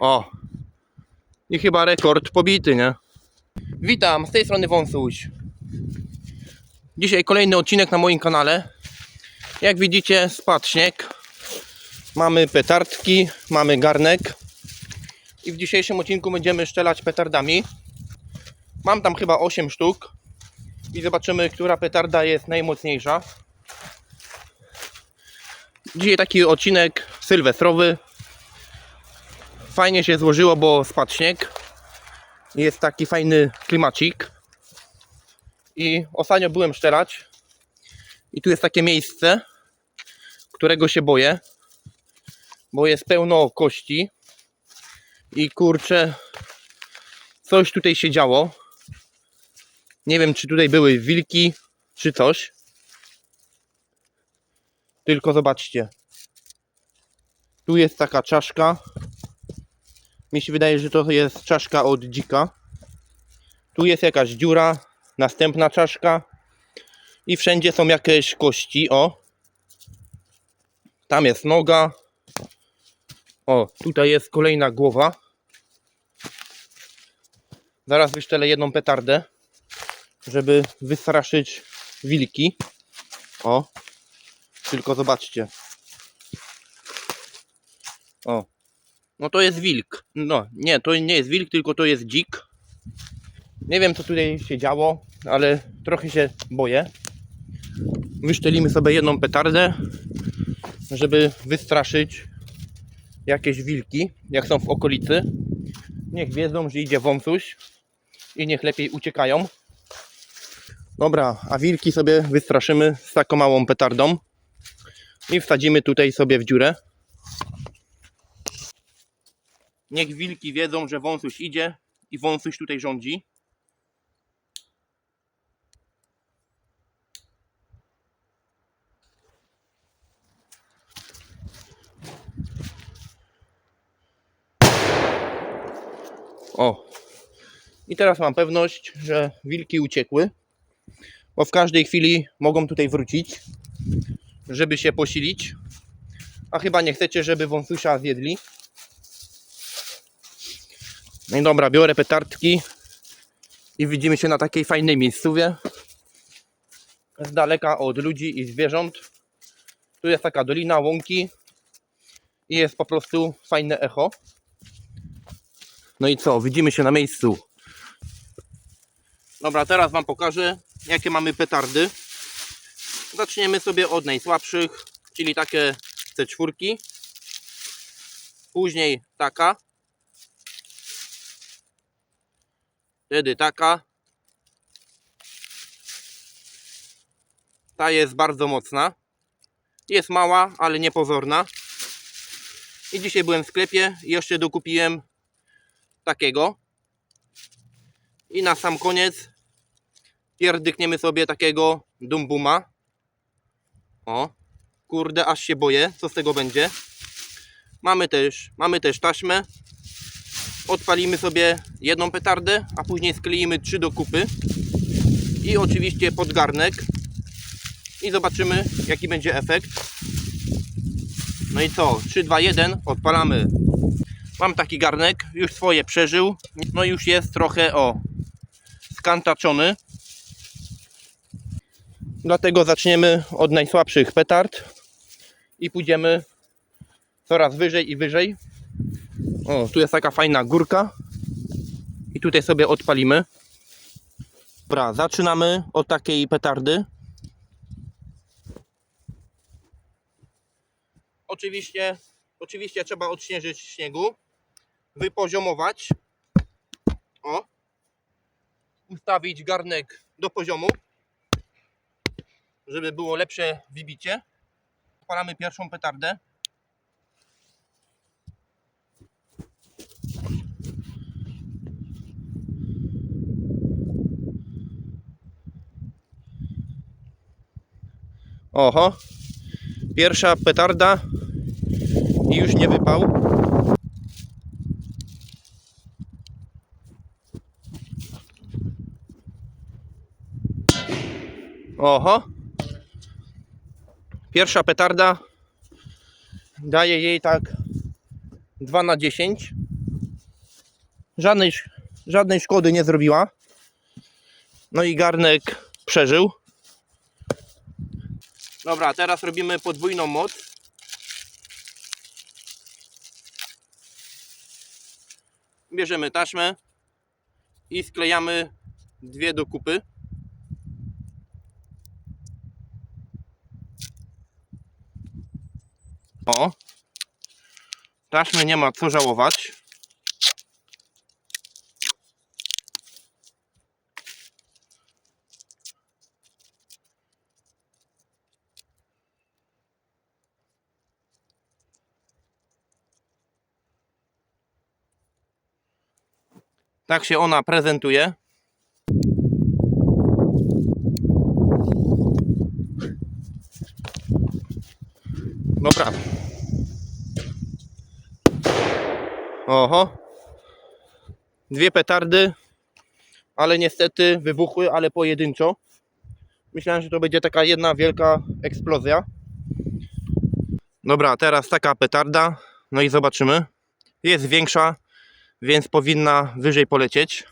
O. I chyba rekord pobity, nie? Witam, z tej strony Wąsuś. Dzisiaj kolejny odcinek na moim kanale. Jak widzicie, spadł śnieg. Mamy petardki, mamy garnek. I w dzisiejszym odcinku będziemy szczelać petardami. Mam tam chyba 8 sztuk. I zobaczymy, która petarda jest najmocniejsza. Dzisiaj taki odcinek sylwestrowy. Fajnie się złożyło, bo spadł śnieg. Jest taki fajny klimacik. I ostatnio byłem szczerać. I tu jest takie miejsce, którego się boję. Bo jest pełno kości. I kurczę, coś tutaj się działo. Nie wiem, czy tutaj były wilki, czy coś. Tylko zobaczcie. Tu jest taka czaszka. Mi się wydaje, że to jest czaszka od dzika. Tu jest jakaś dziura. Następna czaszka. I wszędzie są jakieś kości. O. Tam jest noga. O, tutaj jest kolejna głowa. Zaraz wyszczelę jedną petardę, żeby wystraszyć wilki. O. Tylko zobaczcie. O. No to jest wilk. No, nie, to nie jest wilk, tylko to jest dzik. Nie wiem co tutaj się działo, ale trochę się boję. Wyszczelimy sobie jedną petardę, żeby wystraszyć jakieś wilki, jak są w okolicy. Niech wiedzą, że idzie wąsuś i niech lepiej uciekają. Dobra, a wilki sobie wystraszymy z taką małą petardą i wsadzimy tutaj sobie w dziurę. Niech wilki wiedzą, że wąsuś idzie i wąsuś tutaj rządzi. O. I teraz mam pewność, że wilki uciekły, bo w każdej chwili mogą tutaj wrócić, żeby się posilić. A chyba nie chcecie, żeby wąsusia zjedli. No i dobra, biorę petardki i widzimy się na takiej fajnej miejscowie. Z daleka od ludzi i zwierząt. Tu jest taka dolina, łąki i jest po prostu fajne echo. No i co, widzimy się na miejscu. Dobra, teraz Wam pokażę, jakie mamy petardy. Zaczniemy sobie od najsłabszych, czyli takie C4. Później taka. Wtedy taka. Ta jest bardzo mocna. Jest mała, ale niepozorna. I dzisiaj byłem w sklepie i jeszcze dokupiłem takiego. I na sam koniec pierdykniemy sobie takiego dumbuma. O, kurde, aż się boję, co z tego będzie. Mamy też, mamy też taśmę. Odpalimy sobie jedną petardę, a później skleimy trzy do kupy. I oczywiście podgarnek. I zobaczymy, jaki będzie efekt. No i co? 3, 2, 1, odpalamy. Mam taki garnek, już swoje przeżył. No już jest trochę, o, skantaczony. Dlatego zaczniemy od najsłabszych petard i pójdziemy coraz wyżej i wyżej. O, tu jest taka fajna górka i tutaj sobie odpalimy. Dobra, zaczynamy od takiej petardy. Oczywiście, oczywiście trzeba odśnieżyć śniegu, wypoziomować. O, ustawić garnek do poziomu żeby było lepsze wybicie. Odpalamy pierwszą petardę. Oho. Pierwsza petarda i już nie wypał. Oho. Pierwsza petarda daje jej tak 2 na 10. Żadnej, żadnej szkody nie zrobiła. No i garnek przeżył. Dobra, teraz robimy podwójną moc. Bierzemy taśmę i sklejamy dwie do kupy. O, taśmy nie ma co żałować. Tak się ona prezentuje. Dobra. Oho. Dwie petardy, ale niestety wybuchły, ale pojedynczo. Myślałem, że to będzie taka jedna wielka eksplozja. Dobra, teraz taka petarda. No i zobaczymy. Jest większa, więc powinna wyżej polecieć.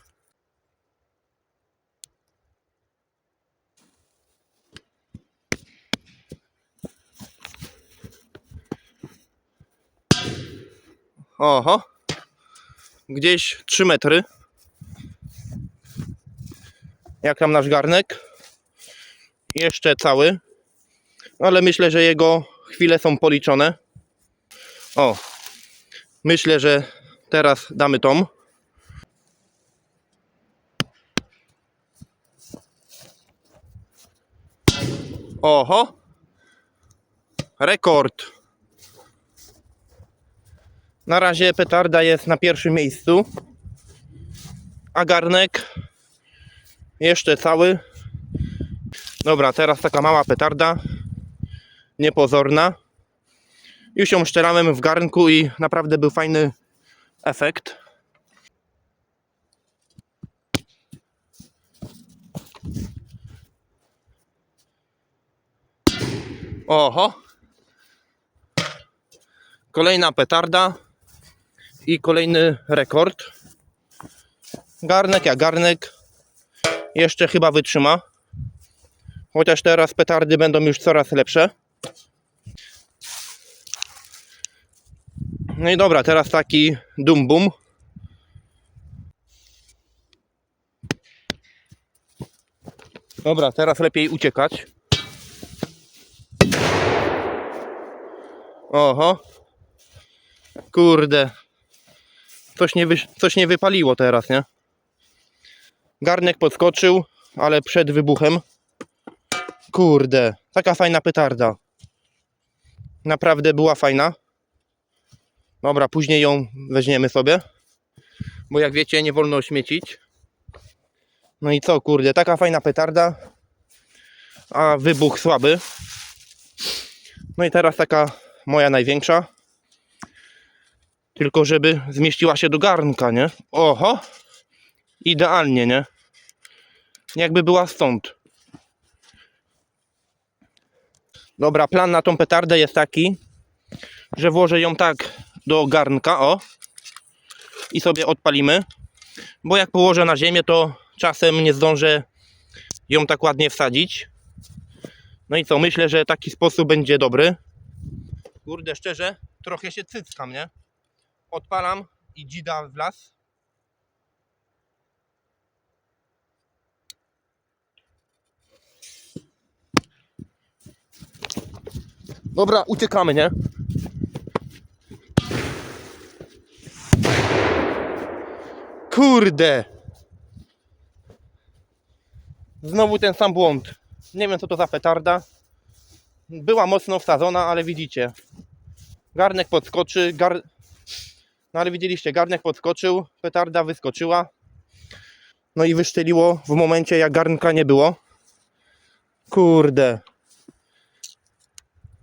Oho. Gdzieś 3 metry. Jak tam nasz garnek? Jeszcze cały. Ale myślę, że jego chwile są policzone. O. Myślę, że teraz damy tom. Oho. Rekord. Na razie petarda jest na pierwszym miejscu. A garnek jeszcze cały. Dobra, teraz taka mała petarda. Niepozorna. Już ją szczerałem w garnku i naprawdę był fajny efekt. Oho. Kolejna petarda i kolejny rekord. Garnek jak garnek. Jeszcze chyba wytrzyma. Chociaż teraz petardy będą już coraz lepsze. No i dobra, teraz taki dum bum. Dobra, teraz lepiej uciekać. Oho. Kurde. Coś nie, coś nie wypaliło teraz, nie? Garnek podskoczył, ale przed wybuchem. Kurde. Taka fajna petarda. Naprawdę była fajna. Dobra, później ją weźmiemy sobie. Bo jak wiecie, nie wolno śmiecić. No i co, kurde, taka fajna petarda. A wybuch słaby. No i teraz taka moja największa. Tylko żeby zmieściła się do garnka, nie? Oho! Idealnie, nie? Jakby była stąd. Dobra, plan na tą petardę jest taki, że włożę ją tak do garnka, o. I sobie odpalimy. Bo jak położę na ziemię, to czasem nie zdążę ją tak ładnie wsadzić. No i co, myślę, że taki sposób będzie dobry. Kurde, szczerze, trochę się cyckam, nie? Odpalam i dzida w las. Dobra, uciekamy, nie? Kurde! Znowu ten sam błąd. Nie wiem co to za petarda. Była mocno wsadzona, ale widzicie. Garnek podskoczy, gar... No ale widzieliście, garnek podskoczył, petarda wyskoczyła. No i wyszczeliło w momencie jak garnka nie było. Kurde.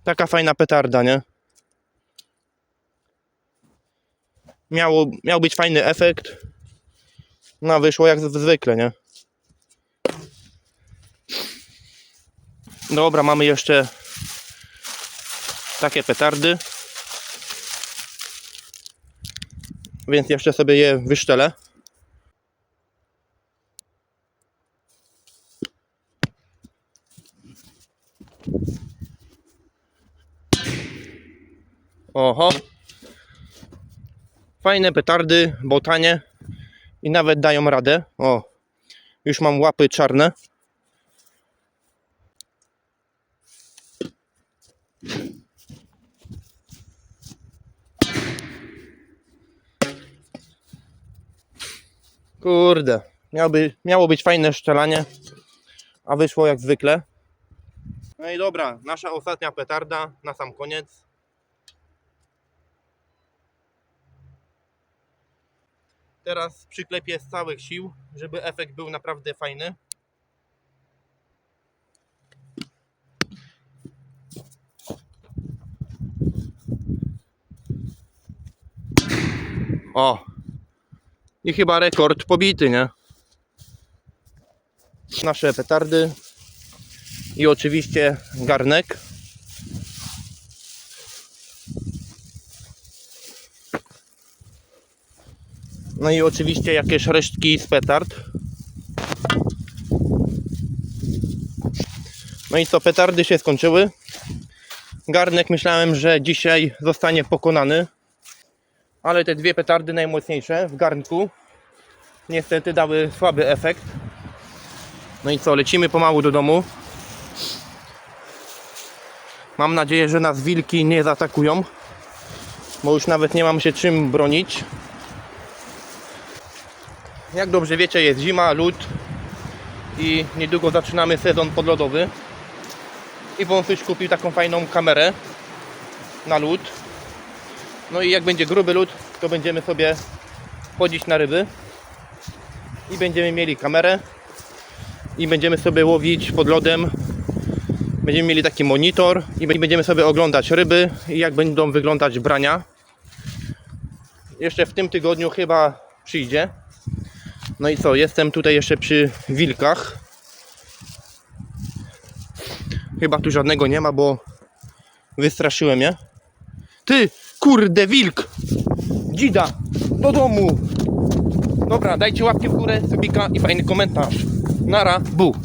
Taka fajna petarda, nie? Miało, miał być fajny efekt. No, wyszło jak zwykle, nie? Dobra, mamy jeszcze takie petardy. Więc jeszcze sobie je wyszczelę. Oho. Fajne petardy, botanie i nawet dają radę. O, już mam łapy czarne. Kurde, miałoby, miało być fajne szczelanie, a wyszło jak zwykle. No i dobra, nasza ostatnia petarda na sam koniec. Teraz przyklepię z całych sił, żeby efekt był naprawdę fajny. O! I chyba rekord pobity, nie? Nasze petardy i oczywiście garnek. No i oczywiście jakieś resztki z petard. No i co, petardy się skończyły. Garnek myślałem, że dzisiaj zostanie pokonany. Ale te dwie petardy najmocniejsze w garnku niestety dały słaby efekt. No i co, lecimy pomału do domu. Mam nadzieję, że nas wilki nie zaatakują, bo już nawet nie mam się czym bronić. Jak dobrze wiecie, jest zima, lód i niedługo zaczynamy sezon podlodowy. I wąsuś kupił taką fajną kamerę na lód. No i jak będzie gruby lód, to będziemy sobie chodzić na ryby i będziemy mieli kamerę i będziemy sobie łowić pod lodem. Będziemy mieli taki monitor i będziemy sobie oglądać ryby i jak będą wyglądać brania. Jeszcze w tym tygodniu chyba przyjdzie. No i co, jestem tutaj jeszcze przy wilkach. Chyba tu żadnego nie ma, bo wystraszyłem je. Ty, kurde, wilk! Dzida, do domu! Dobra, dajcie łapkę w górę, subika i fajny komentarz. Nara, bu!